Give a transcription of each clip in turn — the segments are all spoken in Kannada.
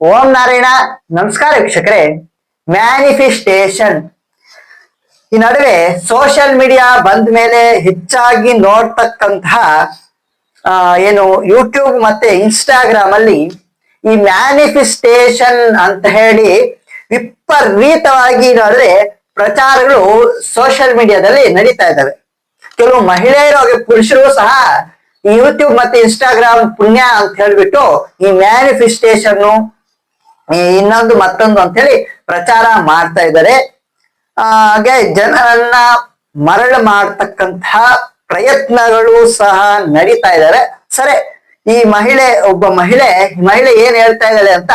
ಓಂ ನಾರಾಯಣ. ನಮಸ್ಕಾರ ವೀಕ್ಷಕರೇ. ಮ್ಯಾನಿಫೆಸ್ಟೇಷನ್. ಈ ನಡುವೆ ಸೋಷಿಯಲ್ ಮೀಡಿಯಾ ಬಂದ ಮೇಲೆ ಹೆಚ್ಚಾಗಿ ನೋಡ್ತಕ್ಕಂತಹ ಏನು ಯೂಟ್ಯೂಬ್ ಮತ್ತೆ ಇನ್ಸ್ಟಾಗ್ರಾಮ್ ಅಲ್ಲಿ ಈ ಮ್ಯಾನಿಫೆಸ್ಟೇಷನ್ ಅಂತ ಹೇಳಿ ವಿಪರೀತವಾಗಿ ನೋಡಿದ್ರೆ ಪ್ರಚಾರಗಳು ಸೋಷಿಯಲ್ ಮೀಡಿಯಾದಲ್ಲಿ ನಡೀತಾ ಇದ್ದಾವೆ. ಕೆಲವು ಮಹಿಳೆಯರು ಹಾಗೆ ಪುರುಷರು ಸಹ ಯೂಟ್ಯೂಬ್ ಮತ್ತೆ ಇನ್ಸ್ಟಾಗ್ರಾಮ್ ಪುಣ್ಯ ಅಂತ ಹೇಳ್ಬಿಟ್ಟು ಈ ಮ್ಯಾನಿಫೆಸ್ಟೇಷನ್ ಇನ್ನೊಂದು ಮತ್ತೊಂದು ಅಂತ ಹೇಳಿ ಪ್ರಚಾರ ಮಾಡ್ತಾ ಇದ್ದಾರೆ. ಹಾಗೆ ಜನರನ್ನ ಮರಳು ಮಾಡ್ತಕ್ಕಂತಹ ಪ್ರಯತ್ನಗಳು ಸಹ ನಡೀತಾ ಇದ್ದಾರೆ. ಸರಿ, ಈ ಮಹಿಳೆ, ಒಬ್ಬ ಮಹಿಳೆ ಮಹಿಳೆ ಏನ್ ಹೇಳ್ತಾ ಇದ್ದಾಳೆ ಅಂತ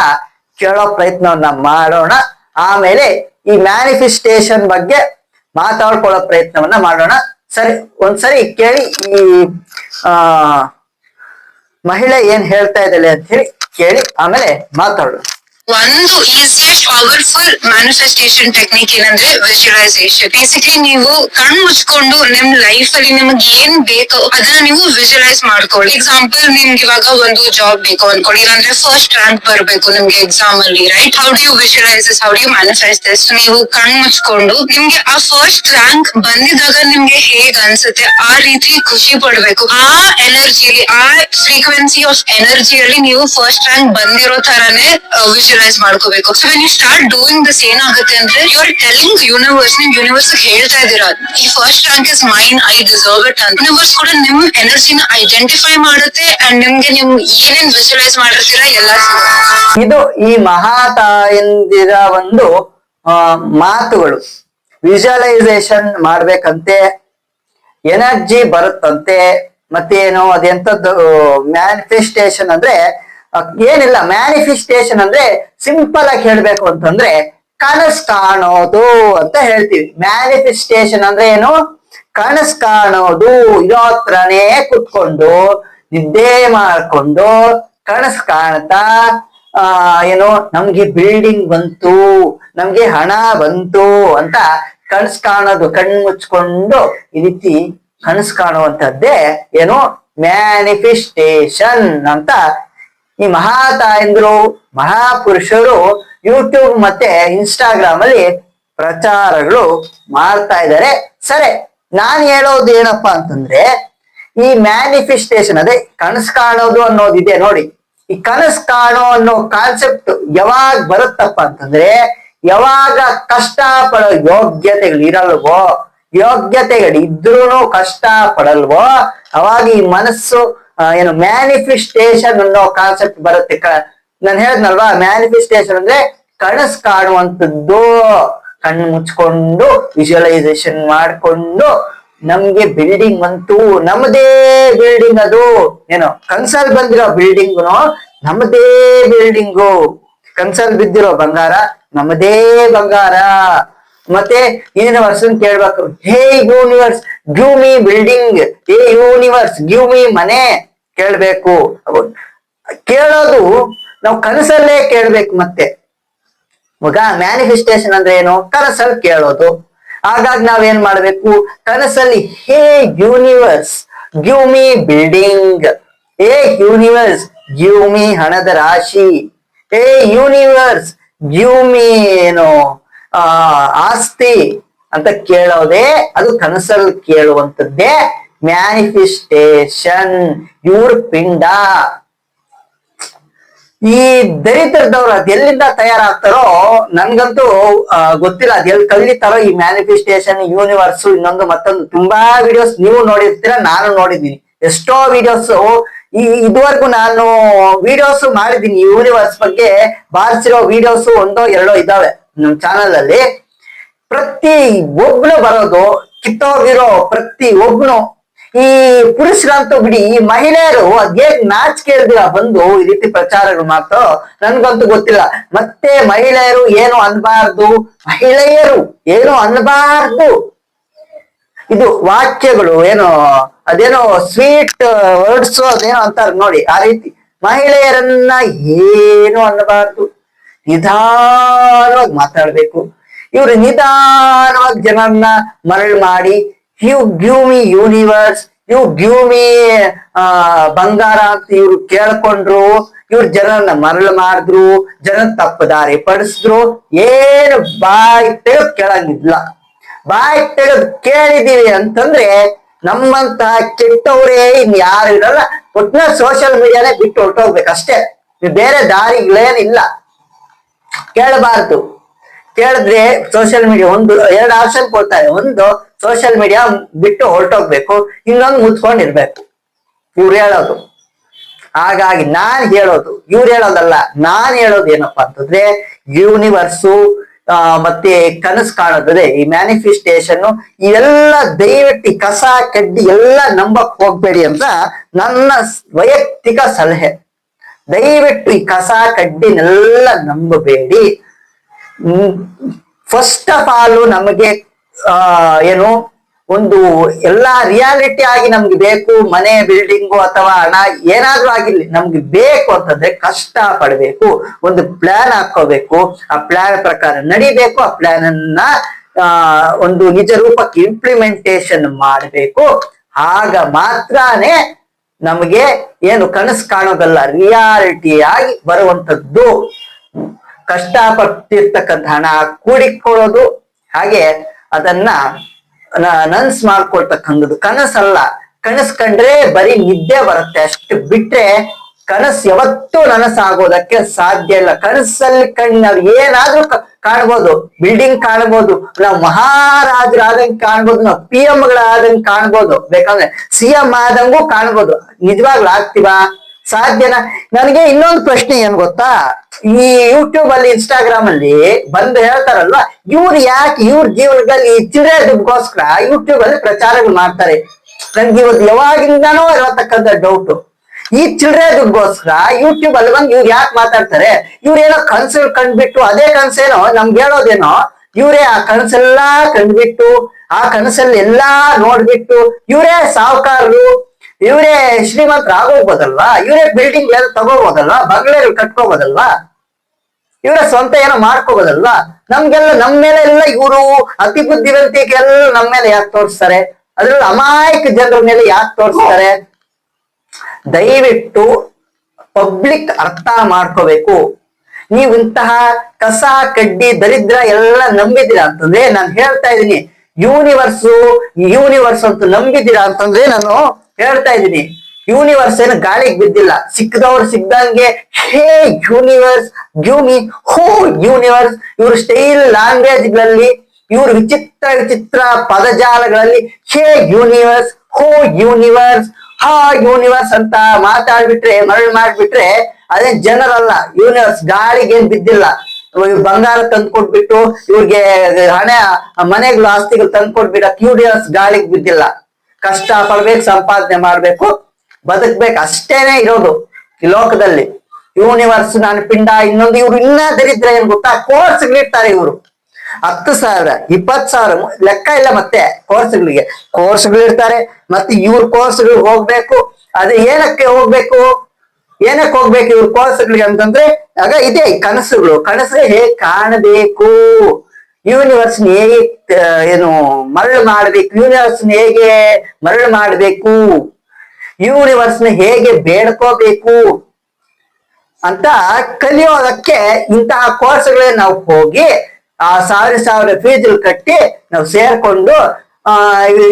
ಕೇಳೋ ಪ್ರಯತ್ನವನ್ನ ಮಾಡೋಣ. ಆಮೇಲೆ ಈ ಮ್ಯಾನಿಫೆಸ್ಟೇಷನ್ ಬಗ್ಗೆ ಮಾತಾಡ್ಕೊಳ್ಳೋ ಪ್ರಯತ್ನವನ್ನ ಮಾಡೋಣ. ಸರಿ, ಒಂದ್ಸರಿ ಕೇಳಿ ಈ, ಆ, ಮಹಿಳೆ ಏನ್ ಹೇಳ್ತಾ ಇದ್ದಾಳೆ ಅಂತ ಹೇಳಿ ಕೇಳಿ, ಆಮೇಲೆ ಮಾತಾಡೋಣ. ಒಂದು ಈಸಿಯೆಸ್ಟ್ ಪವರ್ಫುಲ್ ಮ್ಯಾನಿಫೆಸ್ಟೇಷನ್ ಟೆಕ್ನಿಕ್ ಏನಂದ್ರೆ ವಿಜುವಲೈಸೇಷನ್ ಬೇಸಿಕ್ಲಿ ನೀವು ಕಣ್ ಮುಚ್ಕೊಂಡು ನಿಮ್ ಲೈಫ್ ಅಲ್ಲಿ ನಿಮ್ಗೆ ಏನ್ ಬೇಕೋ ಅದನ್ನ ನೀವು ವಿಜುವಲೈಸ್ ಮಾಡ್ಕೊಳ್ಳಿ. ಎಕ್ಸಾಂಪಲ್ ನಿಮ್ಗೆ ಇವಾಗ ಒಂದು ಜಾಬ್ ಬೇಕು ಅನ್ಕೊಳ್ಳಿ. ಇಲ್ಲಾಂದ್ರೆ ಫಸ್ಟ್ ರ್ಯಾಂಕ್ ಬರ್ಬೇಕು ನಿಮ್ಗೆ ಎಕ್ಸಾಮ್ ಅಲ್ಲಿ right how do you visualize how do you manifest this ನೀವು ಕಣ್ ಮುಚ್ಕೊಂಡು ನಿಮ್ಗೆ ಆ ಫಸ್ಟ್ ರ್ಯಾಂಕ್ ಬಂದಿದಾಗ ನಿಮ್ಗೆ ಹೇಗ್ ಅನ್ಸುತ್ತೆ? ಆ ರೀತಿ ಖುಷಿ ಪಡ್ಬೇಕು. ಆ ಎನರ್ಜಿಯಲ್ಲಿ ಆ ಫ್ರೀಕ್ವೆನ್ಸಿ ಆಫ್ ಎನರ್ಜಿಯಲ್ಲಿ ನೀವು ಫಸ್ಟ್ ರ್ಯಾಂಕ್ ಬಂದಿರೋ ತರಾನೇ ವಿಜುವಲೈಸ್ ಮಾಡ್ಕೋಬೇಕು. So when you start doing this ಏನಾಗುತ್ತೆ ಅಂದ್ರೆ ಯು ಆರ್ ಟೆಲಿಂಗ್ ಯೂನಿವರ್ಸ್ ನಿಮ್ ಯೂನಿವರ್ಸ್ ಹೇಳ್ತಾ ಇದೀರಾ ಈ first rank is mine I deserve it ಅಂತ. ಯೂನಿವರ್ಸ್ ಕೂಡ ನಿಮ್ ಎನರ್ಜಿನ ಐಡೆಂಟಿಫೈ ಮಾಡುತ್ತೆ ಅಂಡ್ ನಿಮ್ಗೆ ನಿಮ್ ಏನೇನ್ ವಿಜುವಲೈಸ್ ಮಾಡಿರ್ತೀರಾ ಎಲ್ಲ ಇದು ಈ ಮಹಾತಾಯಂದಿರ ಒಂದು ಮಾತುಗಳು. ವಿಜುವಲೈಸೇಷನ್ ಮಾಡ್ಬೇಕಂತೆ ಎನರ್ಜಿ ಬರುತ್ತಂತೆ, ಮತ್ತೇನು ಅದೆಂತದ್ದು ಮ್ಯಾನಿಫೆಸ್ಟೇಷನ್ ಅಂದ್ರೆ ಏನಿಲ್ಲ ಮ್ಯಾನಿಫೆಸ್ಟೇಷನ್ ಅಂದ್ರೆ ಸಿಂಪಲ್ ಆಗಿ ಹೇಳ್ಬೇಕು ಅಂತಂದ್ರೆ ಕನಸ್ ಕಾಣೋದು ಅಂತ ಹೇಳ್ತೀವಿ. ಮ್ಯಾನಿಫೆಸ್ಟೇಷನ್ ಅಂದ್ರೆ ಏನು? ಕನಸ್ ಕಾಣೋದು ಇರೋತ್ರನೇ ಕುತ್ಕೊಂಡು ನಿದ್ದೆ ಮಾಡ್ಕೊಂಡು ಕನಸ್ ಕಾಣ್ತಾ, ಆ, ಏನು? ನಮ್ಗೆ ಬಿಲ್ಡಿಂಗ್ ಬಂತು, ನಮ್ಗೆ ಹಣ ಬಂತು ಅಂತ ಕನಸ್ ಕಾಣೋದು, ಕಣ್ಣು ಮುಚ್ಕೊಂಡು ಈ ರೀತಿ ಕನಸ್ ಕಾಣುವಂತದ್ದೇ ಏನು? ಮ್ಯಾನಿಫೆಸ್ಟೇಷನ್ ಅಂತ ಈ ಮಹಾತಾಯಂದ್ರು, ಮಹಾಪುರುಷರು ಯೂಟ್ಯೂಬ್ ಮತ್ತೆ ಇನ್ಸ್ಟಾಗ್ರಾಮ್ ಅಲ್ಲಿ ಪ್ರಚಾರಗಳು ಮಾಡ್ತಾ ಇದ್ದಾರೆ. ಸರಿ, ನಾನ್ ಹೇಳೋದು ಏನಪ್ಪಾ ಅಂತಂದ್ರೆ, ಈ ಮ್ಯಾನಿಫೆಸ್ಟೇಷನ್ ಅದೇ ಕನಸು ಕಾಣೋದು ಅನ್ನೋದಿದೆ ನೋಡಿ. ಈ ಕನಸು ಕಾಣೋ ಅನ್ನೋ ಕಾನ್ಸೆಪ್ಟ್ ಯಾವಾಗ ಬರುತ್ತಪ್ಪ ಅಂತಂದ್ರೆ, ಯಾವಾಗ ಕಷ್ಟ ಪಡೋ ಯೋಗ್ಯತೆಗಳು ಇರಲ್ವೋ ಯೋಗ್ಯತೆಗಳು ಇದ್ರೂ ಕಷ್ಟ ಪಡಲ್ವೋ ಅವಾಗ ಈ ಮನಸ್ಸು ಏನು ಮ್ಯಾನಿಫೆಸ್ಟೇಷನ್ ಅನ್ನೋ ಕಾನ್ಸೆಪ್ಟ್ ಬರುತ್ತೆ. ನಾನು ಹೇಳ್ದ್ನಲ್ವಾ ಮ್ಯಾನಿಫೆಸ್ಟೇಷನ್ ಅಂದ್ರೆ ಕನಸು ಕಾಣುವಂಥದ್ದು, ಕಣ್ಣು ಮುಚ್ಕೊಂಡು ವಿಜುವಲೈಸೇಷನ್ ಮಾಡ್ಕೊಂಡು, ನಮ್ಗೆ ಬಿಲ್ಡಿಂಗ್ ಬಂತು ನಮ್ಮದೇ ಬಿಲ್ಡಿಂಗ್ ಅದು. ಏನೋ ಕನ್ಸಲ್ ಬಂದಿರೋ ಬಿಲ್ಡಿಂಗ್ನು ನಮ್ಮದೇ ಬಿಲ್ಡಿಂಗು ಕನ್ಸಲ್ ಬಿದ್ದಿರೋ ಬಂಗಾರ ನಮ್ಮದೇ ಬಂಗಾರ. ಮತ್ತೆ ಯೂನಿವರ್ಸ್ ಕೇಳ್ಬೇಕು hey universe give me building hey universe give me ಮನೆ. ಕೇಳ್ಬೇಕು. ಕೇಳೋದು ನಾವು ಕನಸಲ್ಲೇ ಕೇಳ್ಬೇಕು ಮತ್ತೆ. ಮಗ ಮ್ಯಾನಿಫೆಸ್ಟೇಷನ್ ಅಂದ್ರೆ ಏನು? ಕನಸಲ್ಲಿ ಕೇಳೋದು. ಹಾಗಾಗಿ ನಾವೇನ್ ಮಾಡ್ಬೇಕು? ಕನಸಲ್ಲಿ, hey universe give me building hey universe give me ಹಣದ ರಾಶಿ. ಹೇ ಯೂನಿವರ್ಸ್ ಗಿವ್ ಮಿ ಏನು? ಆಸ್ತಿ ಅಂತ ಕೇಳೋದೇ ಅದು ಕನಸಲ್ಲಿ ಕೇಳುವಂತದ್ದೇ ಮ್ಯಾನಿಫೆಸ್ಟೇಷನ್, ಇವ್ರ ಪಿಂಡ. ಈ ದರಿದ್ರದವ್ರು ಅದ್ ಎಲ್ಲಿಂದ ತಯಾರಾಗ್ತಾರೋ ನನ್ಗಂತೂ ಗೊತ್ತಿಲ್ಲ. ಅದ್ ಎಲ್ಲಿ ಕಲಿತಾರೋ ಈ ಮ್ಯಾನಿಫೆಸ್ಟೇಷನ್, ಯೂನಿವರ್ಸ್, ಇನ್ನೊಂದು ಮತ್ತೊಂದು. ತುಂಬಾ ವಿಡಿಯೋಸ್ ನೀವು ನೋಡಿರ್ತೀರ, ನಾನು ನೋಡಿದ್ದೀನಿ. ಎಷ್ಟೋ ವಿಡಿಯೋಸ್ ಈ, ಇದುವರೆಗೂ ನಾನು ವಿಡಿಯೋಸ್ ಮಾಡಿದ್ದೀನಿ. ಯೂನಿವರ್ಸ್ ಬಗ್ಗೆ ಬಾರಿಸಿರೋ ವಿಡಿಯೋಸ್ ಒಂದೋ, ಎರಡೋ ಇದಾವೆ ನಮ್ ಚಾನಲ್ ಅಲ್ಲಿ. ಪ್ರತಿ ಒಬ್ನು ಬರೋದು, ಕಿತ್ತೋಗಿರೋ ಪ್ರತಿ ಒಬ್ನು ಈ ಪುರುಷರಂತೂ ಬಿಡಿ, ಈ ಮಹಿಳೆಯರು ಅದೇಗ್ ನಾಚಿಕೆ ಇಲ್ದಿರ ಬಂದು ಈ ರೀತಿ ಪ್ರಚಾರಗಳು ಮಾತ್ರ ನನ್ಗಂತೂ ಗೊತ್ತಿಲ್ಲ. ಮತ್ತೆ ಮಹಿಳೆಯರು ಏನು ಅನ್ಬಾರ್ದು? ಮಹಿಳೆಯರು ಏನು ಅನ್ಬಾರ್ದು? ಇದು ವಾಕ್ಯಗಳು, ಏನು, ಅದೇನೋ ಸ್ವೀಟ್ ವರ್ಡ್ಸ್ ಅದೇನು ಅಂತಾರೆ ನೋಡಿ, ಆ ರೀತಿ. ಮಹಿಳೆಯರನ್ನ ಏನು ಅನ್ನಬಾರ್ದು ನಿಧಾನವಾಗಿ ಮಾತಾಡ್ಬೇಕು. ಇವರು ನಿಧಾನವಾಗಿ ಜನರನ್ನ ಮರಳು ಮಾಡಿ you give me universe you give me ಬಂಗಾರ ಅಂತ ಇವ್ರು ಕೇಳ್ಕೊಂಡ್ರು, ಇವ್ರು ಜನರನ್ನ ಮರಳು ಮಾಡಿದ್ರು ಜನ ತಪ್ಪದಾರಿ ಪಡಿಸಿದ್ರು, ಏನು ಬಾಯಿ ತೆಗೆದು ಕೇಳಂಗಿಲ್ಲ. ಬಾಯಿ ತೆಗೆದು ಕೇಳಿದೀವಿ ಅಂತಂದ್ರೆ ನಮ್ಮಂತ ಕೆಟ್ಟವರೇ ಇನ್ ಯಾರು ಇರಲ್ಲ ಒಟ್ಟಿನ ಸೋಷಿಯಲ್ ಮೀಡಿಯಾನೇ ಬಿಟ್ಟು ಹೊರಟೋಗ್ಬೇಕಷ್ಟೇ ಬೇರೆ ದಾರಿಗಳೇನಿಲ್ಲ. ಕೇಳಬಾರ್ದು. ಕೇಳಿದ್ರೆ ಸೋಷಿಯಲ್ ಮೀಡಿಯಾ ಒಂದು, ಎರಡು ಆಪ್ಷನ್ ಕೊಡ್ತಾರೆ. ಒಂದು ಸೋಷಿಯಲ್ ಮೀಡಿಯಾ ಬಿಟ್ಟು ಹೊರಟೋಗ್ಬೇಕು ಇನ್ನೊಂದು ಮುಚ್ಕೊಂಡಿರ್ಬೇಕು ಇವ್ರು ಹೇಳೋದು. ಹಾಗಾಗಿ ನಾನ್ ಹೇಳೋದು ಇವ್ರು ಹೇಳೋದಲ್ಲ ನಾನ್ ಹೇಳೋದು ಏನಪ್ಪಾ ಅಂತಂದ್ರೆ ಯೂನಿವರ್ಸು ಆ, ಮತ್ತೆ ಕನಸು ಕಾಣೋದ್ರೆ ಈ ಮ್ಯಾನಿಫೆಸ್ಟೇಷನ್ ಇವೆಲ್ಲ ದಯವಿಟ್ಟು ಕಸ ಕಡ್ಡಿ ಎಲ್ಲ ನಂಬಕ್ ಹೋಗ್ಬೇಡಿ ಅಂತ ನನ್ನ ವೈಯಕ್ತಿಕ ಸಲಹೆ. ದಯವಿಟ್ಟು ಈ ಕಸ ಕಡ್ಡಿನೆಲ್ಲ ನಂಬಬೇಡಿ. ಫಸ್ಟ್ ಆಫ್ ಆಲ್ ನಮಗೆ ಆ, ಏನು, ಒಂದು ಎಲ್ಲಾ ರಿಯಾಲಿಟಿ ಆಗಿ ನಮ್ಗೆ ಬೇಕು, ಮನೆ ಬಿಲ್ಡಿಂಗು ಅಥವಾ ಹಣ ಏನಾದ್ರೂ ಆಗಿರ್ಲಿ, ನಮ್ಗೆ ಬೇಕು ಅಂತಂದ್ರೆ ಕಷ್ಟ ಪಡ್ಬೇಕು, ಒಂದು ಪ್ಲಾನ್ ಹಾಕೋಬೇಕು ಆ ಪ್ಲಾನ್ ಪ್ರಕಾರ ನಡಿಬೇಕು, ಆ ಪ್ಲಾನ್ ಅನ್ನ ಒಂದು ನಿಜ ರೂಪಕ್ಕೆ ಇಂಪ್ಲಿಮೆಂಟೇಶನ್ ಮಾಡಬೇಕು. ಆಗ ಮಾತ್ರನೇ ನಮಗೆ ಏನು ಕನಸು ಕಾಣೋದಲ್ಲ ರಿಯಾಲಿಟಿ ಆಗಿ ಬರುವಂತದ್ದು. ಕಷ್ಟಪಟ್ಟಿರ್ತಕ್ಕಂಥ ಹಣ ಕೂಡಿಕೊಳ್ಳೋದು, ಹಾಗೆ ಅದನ್ನ ನನ್ಸ್ ಮಾಡ್ಕೊಳ್ತಕ್ಕಂಥದ್ದು. ಕನಸಲ್ಲ. ಕನಸು ಕಂಡ್ರೆ ಬರೀ ನಿದ್ದೆ ಬರುತ್ತೆ. ಅಷ್ಟು ಬಿಟ್ರೆ ಕನಸು ಯಾವತ್ತೂ ನನಸಾಗೋದಕ್ಕೆ ಸಾಧ್ಯ ಇಲ್ಲ. ಕನಸಲ್ಲಿ ಕಣ್ ನಾವು ಏನಾದ್ರೂ ಕಾಣ್ಬೋದು. ಬಿಲ್ಡಿಂಗ್ ಕಾಣ್ಬೋದು. ನಾವು ಮಹಾರಾಜರಾದಂಗೆ ಕಾಣ್ಬೋದು. ನಾವು ಪಿ ಎಂ ಗಳಾದಂಗೆ ಕಾಣ್ಬೋದು. ಬೇಕಂದ್ರೆ ಸಿ ಎಂ ಆದಂಗೂ ಕಾಣ್ಬೋದು. ನಿಜವಾಗ್ಲೂ ಆಗ್ತೀವಾ? ಸಾಧ್ಯನಾ? ನನಗೆ ಇನ್ನೊಂದು ಪ್ರಶ್ನೆ ಏನ್ ಗೊತ್ತಾ? ಈ ಯೂಟ್ಯೂಬ್ ಅಲ್ಲಿ ಇನ್ಸ್ಟಾಗ್ರಾಮ್ ಅಲ್ಲಿ ಬಂದು ಹೇಳ್ತಾರಲ್ವಾ, ಇವ್ರು ಯಾಕೆ ಇವ್ರ ಜೀವನದಲ್ಲಿ ದುಡ್ಗೋಸ್ಕರ ಯೂಟ್ಯೂಬ್ ಅಲ್ಲಿ ಪ್ರಚಾರಗಳು ಮಾಡ್ತಾರೆ? ನನ್ಗೆ ಇವತ್ತು ಯಾವಾಗಿಂದಾನೋ ಇರತಕ್ಕಂಥ ಡೌಟ್ ಈ ಚಿಲ್ಡ್ರೆ ದುಡ್ಗೋಸ್ಕರ ಯೂಟ್ಯೂಬ್ ಅಲ್ಲಿ ಬಂದು ಇವ್ರು ಯಾಕೆ ಮಾತಾಡ್ತಾರೆ? ಇವ್ರೇನೋ ಕನ್ಸು ಕಂಡ್ಬಿಟ್ಟು, ಅದೇ ಕನ್ಸೇನೋ, ನಮ್ಗೆ ಹೇಳೋದೇನೋ, ಇವರೇ ಆ ಕನಸೆಲ್ಲಾ ಕಂಡ್ಬಿಟ್ಟು, ಆ ಕನಸಲ್ಲಿ ಎಲ್ಲಾ ನೋಡ್ಬಿಟ್ಟು, ಇವರೇ ಸಾಹುಕಾರರು ಇವರೇ ಶ್ರೀಮಂತ ಆಗೋಗ್ಬೋದಲ್ವಾ? ಇವರೇ ಬಿಲ್ಡಿಂಗ್ ಎಲ್ಲ ತಗೋಬೋದಲ್ವಾ ಬಂಗ್ಲೆಲ್ ಕಟ್ಕೋಬೋದಲ್ವಾ? ಇವರ ಸ್ವಂತ ಏನೋ ಮಾಡ್ಕೋಬೋದಲ್ವಾ? ನಮ್ಗೆಲ್ಲ ನಮ್ ಮೇಲೆ ಎಲ್ಲ ಇವರು ಅತಿ ಬುದ್ಧಿವಂತಿಕೆಲ್ಲ ನಮ್ ಮೇಲೆ ಯಾಕೆ ತೋರಿಸ್ತಾರೆ? ಅದ್ರಲ್ಲಿ ಅಮಾಯಕ ಜನರ ಮೇಲೆ ಯಾಕೆ ತೋರಿಸ್ತಾರೆ? ದಯವಿಟ್ಟು ಪಬ್ಲಿಕ್ ಅರ್ಥ ಮಾಡ್ಕೋಬೇಕು. ನೀವು ಇಂತಹ ಕಸ, ಕಡ್ಡಿ, ದರಿದ್ರ ಎಲ್ಲ ನಂಬಿದ್ದೀರಾ ಅಂತಂದ್ರೆ ನಾನು ಹೇಳ್ತಾ ಇದ್ದೀನಿ. ಯೂನಿವರ್ಸು ಯೂನಿವರ್ಸ್ ಅಂತ ನಂಬಿದ್ದೀರಾ ಅಂತಂದ್ರೆ ನಾನು ಹೇಳ್ತಾ ಇದ್ದೀನಿ. ಯೂನಿವರ್ಸ್ ಏನು ಗಾಳಿಗೆ ಬಿದ್ದಿಲ್ಲ. ಸಿಕ್ಕದವ್ರು ಸಿಕ್ಕದಂಗೆ ಹೇ ಯೂನಿವರ್ಸ್ ಯೂನಿ ಹೋ ಯೂನಿವರ್ಸ್ ಇವ್ರ ಸ್ಟೈಲ್ ಲ್ಯಾಂಗ್ವೇಜ್ಗಳಲ್ಲಿ, ಇವ್ರ ವಿಚಿತ್ರ ವಿಚಿತ್ರ ಪದಜಾಲಗಳಲ್ಲಿ, ಹೇ ಯೂನಿವರ್ಸ್ ಹೋ ಯೂನಿವರ್ಸ್ ಹಾ ಯೂನಿವರ್ಸ್ ಅಂತ ಮಾತಾಡ್ಬಿಟ್ರೆ, ಮರಳು ಮಾಡ್ಬಿಟ್ರೆ, ಅದೇ ಜನರಲ್ಲ. ಯೂನಿವರ್ಸ್ ಗಾಳಿಗೆ ಏನ್ ಬಿದ್ದಿಲ್ಲ. ಬಂಗಾರ ತಂದ್ಕೊಟ್ಬಿಟ್ಟು, ಇವ್ರಿಗೆ ಹಣ, ಮನೆಗಳು, ಆಸ್ತಿಗಳು ತಂದ್ಕೊಟ್ಬಿಟ್ಟು ಯೂನಿವರ್ಸ್ ಗಾಳಿಗೆ ಬಿದ್ದಿಲ್ಲ. ಕಷ್ಟ ಪಡ್ಬೇಕು, ಸಂಪಾದನೆ ಮಾಡ್ಬೇಕು, ಬದುಕ್ಬೇಕು, ಅಷ್ಟೇನೆ ಇರೋದು ಈ ಲೋಕದಲ್ಲಿ. ಯೂನಿವರ್ಸ್ ನಾನು ಪಿಂಡ, ಇನ್ನೊಂದು ಇವ್ರು ಇನ್ನ ದರಿದ್ರ ಏನ್ ಗೊತ್ತಾ? ಕೋರ್ಸ್ ಕೋರ್ಸ್ಗಳಿರ್ತಾರೆ ಇವರು. ಹತ್ತು ಸಾವಿರ ಇಪ್ಪತ್ ಸಾವಿರ ಲೆಕ್ಕ ಇಲ್ಲ ಮತ್ತೆ ಕೋರ್ಸ್ಗಳಿಗೆ ಕೋರ್ಸ್ಗಳಿರ್ತಾರೆ ಮತ್ತೆ ಇವ್ರ ಕೋರ್ಸ್ಗಳು ಹೋಗ್ಬೇಕು. ಅದು ಏನಕ್ಕೆ ಹೋಗ್ಬೇಕು? ಏನಕ್ಕೆ ಹೋಗ್ಬೇಕು ಇವ್ರ ಕೋರ್ಸ್ಗಳಿಗೆ ಅಂತಂದ್ರೆ, ಆಗ ಇದೆ ಕನಸುಗಳು. ಕನಸು ಹೇಗೆ ಕಾಣಬೇಕು? ಯೂನಿವರ್ಸ್ ಹೇಗೆ ಏನು ಮರಳು ಮಾಡ್ಬೇಕು ಯೂನಿವರ್ಸ್ ಹೇಗೆ ಮರಳು ಮಾಡ್ಬೇಕು? ನ ಹೇಗೆ ಬೇಡ್ಕೋಬೇಕು? ಅಂತ ಕಲಿಯೋದಕ್ಕೆ ಇಂತಹ ಕೋರ್ಸ್ಗಳೇ ನಾವು ಹೋಗಿ, ಆ ಸಾವಿರ ಸಾವಿರ ಫೀಸ್ ಕಟ್ಟಿ ನಾವು ಸೇರ್ಕೊಂಡು, ಆ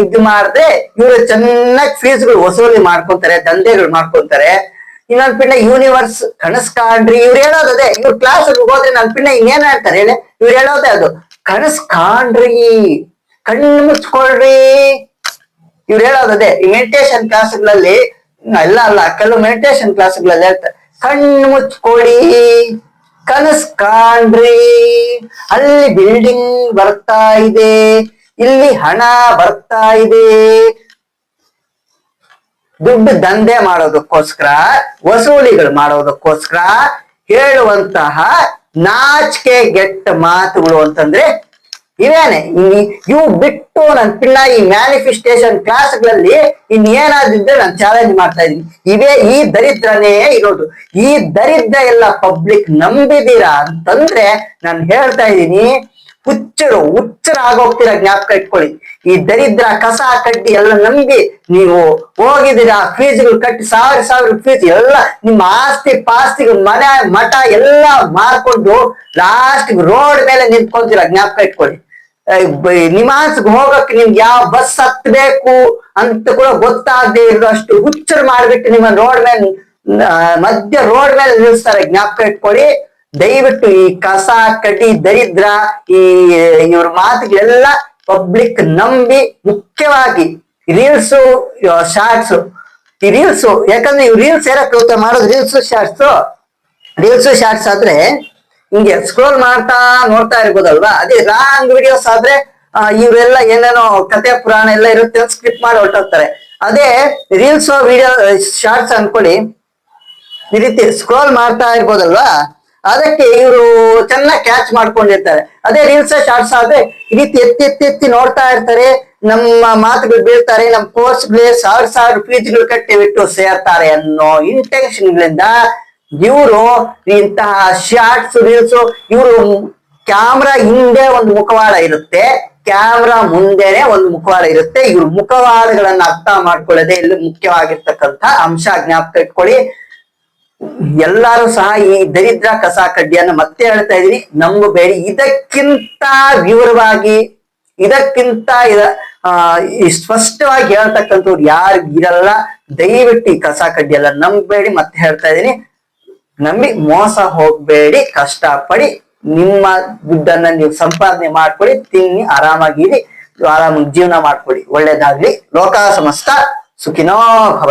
ಇದು ಮಾಡಿದ್ರೆ ಇವರು ಚೆನ್ನಾಗಿ ಫೀಸ್ಗಳು ವಸೂಲಿ ಮಾಡ್ಕೊಂತಾರೆ, ದಂಧೆಗಳು ಮಾಡ್ಕೊಂತಾರೆ. ಇನ್ನೊಂದ್ ಪಿಂಡ ಯೂನಿವರ್ಸ್ ಕನಸ್ ಕಾಣ್ರಿ ಇವ್ರು ಹೇಳೋದು ಅದೇ, ಇವ್ರ ಕ್ಲಾಸ್ ಹೋದ್ರೆ ನನ್ ಪಿಂಡ ಇನ್ನೇನ್ ಹೇಳ್ತಾರೆ, ಹೇಳಿ? ಇವ್ರು ಹೇಳೋದೇ ಅದು. ಕನಸ್ ಕಾಣ್ರಿ ಕಣ್ಣು ಮುಚ್ಕೊಳ್ರಿ. ಇವ್ರು ಹೇಳೋದದೆ ಈ ಮೆಡಿಟೇಷನ್ ಕ್ಲಾಸ್ಗಳಲ್ಲಿ ಎಲ್ಲ ಅಲ್ಲ, ಕೆಲವು ಮೆಡಿಟೇಷನ್ ಕ್ಲಾಸ್ಗಳಲ್ಲಿ ಹೇಳ್ತಾರೆ ಕಣ್ಣು ಮುಚ್ಕೊಳ್ಳಿ ಕನಸ್ ಕಾಣ್ರಿ ಅಲ್ಲಿ ಬಿಲ್ಡಿಂಗ್ ಬರ್ತಾ ಇದೆ, ಇಲ್ಲಿ ಹಣ ಬರ್ತಾ ಇದೆ. ದುಡ್ಡು ದಂಧೆ ಮಾಡೋದಕ್ಕೋಸ್ಕರ, ವಸೂಲಿಗಳು ಮಾಡೋದಕ್ಕೋಸ್ಕರ ಹೇಳುವಂತಹ ನಾಚಿಕೆ ಗೆಟ್ಟ ಮಾತುಗಳು ಅಂತಂದ್ರೆ ಇವೇನೆ ಇವು ಬಿಟ್ಟು ನನ್ ಪಿಳ್ಳ ಈ ಮ್ಯಾನಿಫೆಸ್ಟೇಷನ್ ಕ್ಲಾಸ್ಗಳಲ್ಲಿ ಇನ್ ಏನಾದಿದ್ರೆ ನಾನು ಚಾಲೆಂಜ್ ಮಾಡ್ತಾ ಇದೀನಿ ಇವೇ ಈ ದರಿದ್ರನೇ ಇರೋದು. ಈ ದರಿದ್ರ ಎಲ್ಲ ಪಬ್ಲಿಕ್ ನಂಬಿದೀರಾ ಅಂತಂದ್ರೆ ನಾನು ಹೇಳ್ತಾ ಇದ್ದೀನಿ ಹುಚ್ಚರು ಹುಚ್ಚರ ಆಗೋಗ್ತೀರಾ ಜ್ಞಾಪಕ ಇಟ್ಕೊಳ್ಳಿ. ಈ ದರಿದ್ರ ಕಸ ಕಟ್ಟಿ ಎಲ್ಲ ನಂಬಿ ನೀವು ಹೋಗಿದ್ದೀರಾ ಫೀಸ್ಗಳು ಕಟ್ಟಿ ಸಾವಿರ ಸಾವಿರ ಫೀಸ್ ಎಲ್ಲ ನಿಮ್ಮ ಆಸ್ತಿ ಪಾಸ್ತಿಗಳು, ಮನೆ, ಮಠ ಎಲ್ಲ ಮಾರ್ಕೊಂಡು ಲಾಸ್ಟ್ ರೋಡ್ ಮೇಲೆ ನಿಂತ್ಕೊಂತೀರಾ ಜ್ಞಾಪಕ ಇಟ್ಕೊಳ್ಳಿ. ನಿಮಾನ್ಸ್ಗೆ ಹೋಗಕ್ಕೆ ನಿಮ್ಗೆ ಯಾವ ಬಸ್ ಹತ್ತಬೇಕು ಅಂತ ಕೂಡ ಗೊತ್ತಾಗದೆ ಇರೋ ಅಷ್ಟು ಹುಚ್ಚರು ಮಾಡ್ಬಿಟ್ಟು ನಿಮ್ಮ ರೋಡ್ ಮೇಲೆ ಮಧ್ಯ ರೋಡ್ ಮೇಲೆ ನಿಲ್ಲಿಸ್ತಾರೆ. ಜ್ಞಾಪಕ ಇಟ್ಕೊಳ್ಳಿ. ದಯವಿಟ್ಟು ಈ ಕಸ, ಕಡ್ಡಿ, ದರಿದ್ರ, ಈ, ಇವ್ರ ಮಾತುಗಳೆಲ್ಲ ಪಬ್ಲಿಕ್ ನಂಬಿ ಮುಖ್ಯವಾಗಿ ರೀಲ್ಸ್ ಶಾರ್ಟ್ಸ್ ಈ ರೀಲ್ಸ್ ಯಾಕಂದ್ರೆ ಇವ್ ರೀಲ್ಸ್ ಏನಕ್ಕೆ ಮಾಡೋದು? ರೀಲ್ಸ್ ಶಾರ್ಟ್ಸ್ ರೀಲ್ಸ್ ಶಾರ್ಟ್ಸ್ ಆದ್ರೆ ಹಿಂಗೆ ಸ್ಕ್ರೋಲ್ ಮಾಡ್ತಾ ನೋಡ್ತಾ ಇರ್ಬೋದಲ್ವಾ? ಅದೇ ರಾಂಗ್ ವಿಡಿಯೋಸ್ ಆದ್ರೆ ಇವರೆಲ್ಲ ಏನೇನೋ ಕತೆ ಪುರಾಣ ಎಲ್ಲ ಇರುತ್ತೆ ಸ್ಕ್ರಿಪ್ಟ್ ಮಾಡಿ ಹೊರಟೋಗ್ತಾರೆ. ಅದೇ ರೀಲ್ಸ್ ವಿಡಿಯೋ ಶಾರ್ಟ್ಸ್ ಅನ್ಕೊಳ್ಳಿ. ಈ ರೀತಿ ಸ್ಕ್ರೋಲ್ ಮಾಡ್ತಾ ಇರ್ಬೋದಲ್ವಾ? ಅದಕ್ಕೆ ಇವರು ಚೆನ್ನಾಗಿ ಕ್ಯಾಚ್ ಮಾಡ್ಕೊಂಡಿರ್ತಾರೆ. ಅದೇ ರೀಲ್ಸ್ ಶಾರ್ಟ್ಸ್ ಆದ್ರೆ ಈ ರೀತಿ ಎತ್ತಿ ಎತ್ತಿ ಎತ್ತಿ ನೋಡ್ತಾ ಇರ್ತಾರೆ. ನಮ್ಮ ಮಾತುಗಳು ಬೀಳ್ತಾರೆ, ನಮ್ಮ ಕೋರ್ಸ್ಗಳೇ ಸಾವಿರ ಸಾವಿರ ಫೀಸ್ಗಳು ಕಟ್ಟಿ ಬಿಟ್ಟು ಸೇರ್ತಾರೆ ಅನ್ನೋ ಇಂಟೆನ್ಷನ್ ಗಳಿಂದ ಇವರು ಇಂತಹ ಶಾರ್ಟ್ಸ್ ರೀಲ್ಸ್ ಇವರು ಕ್ಯಾಮ್ರಾ ಹಿಂದೆ ಒಂದು ಮುಖವಾಡ ಇರುತ್ತೆ. ಕ್ಯಾಮ್ರಾ ಮುಂದೆನೆ ಒಂದು ಮುಖವಾಡ ಇರುತ್ತೆ. ಇವ್ರ ಮುಖವಾಡಗಳನ್ನ ಅರ್ಥ ಮಾಡ್ಕೊಳ್ಳೋದೇ ಇಲ್ಲಿ ಮುಖ್ಯವಾಗಿರ್ತಕ್ಕಂಥ ಅಂಶ. ಜ್ಞಾಪಕ ಇಟ್ಕೊಳ್ಳಿ. ಎಲ್ಲರೂ ಸಹ ಈ ದರಿದ್ರ ಕಸ ಕಡ್ಡಿಯನ್ನು ಮತ್ತೆ ಹೇಳ್ತಾ ಇದೀನಿ ನಂಬಬೇಡಿ ಇದಕ್ಕಿಂತ ವಿವರವಾಗಿ, ಇದಕ್ಕಿಂತ ಇದ ಸ್ಪಷ್ಟವಾಗಿ ಹೇಳ್ತಕ್ಕಂಥವ್ರು ಯಾರು ಇರಲ್ಲ. ದಯವಿಟ್ಟು ಈ ಕಸ ಕಡ್ಡಿ ಎಲ್ಲ ನಂಬಬೇಡಿ. ಮತ್ತೆ ಹೇಳ್ತಾ ಇದೀನಿ ನಂಬಿ ಮೋಸ ಹೋಗ್ಬೇಡಿ. ಕಷ್ಟಪಡಿ ನಿಮ್ಮ ದುಡ್ಡನ್ನ ನೀವು ಸಂಪಾದನೆ ಮಾಡ್ಕೊಳ್ಳಿ, ತಿನ್ನಿ, ಆರಾಮಾಗಿರಿ, ಆರಾಮಾಗಿ ಜೀವನ ಮಾಡ್ಕೊಳ್ಳಿ. ಒಳ್ಳೇದಾಗ್ಲಿ. ಲೋಕ ಸಮಸ್ತ ಸುಖಿನೋ ಭವ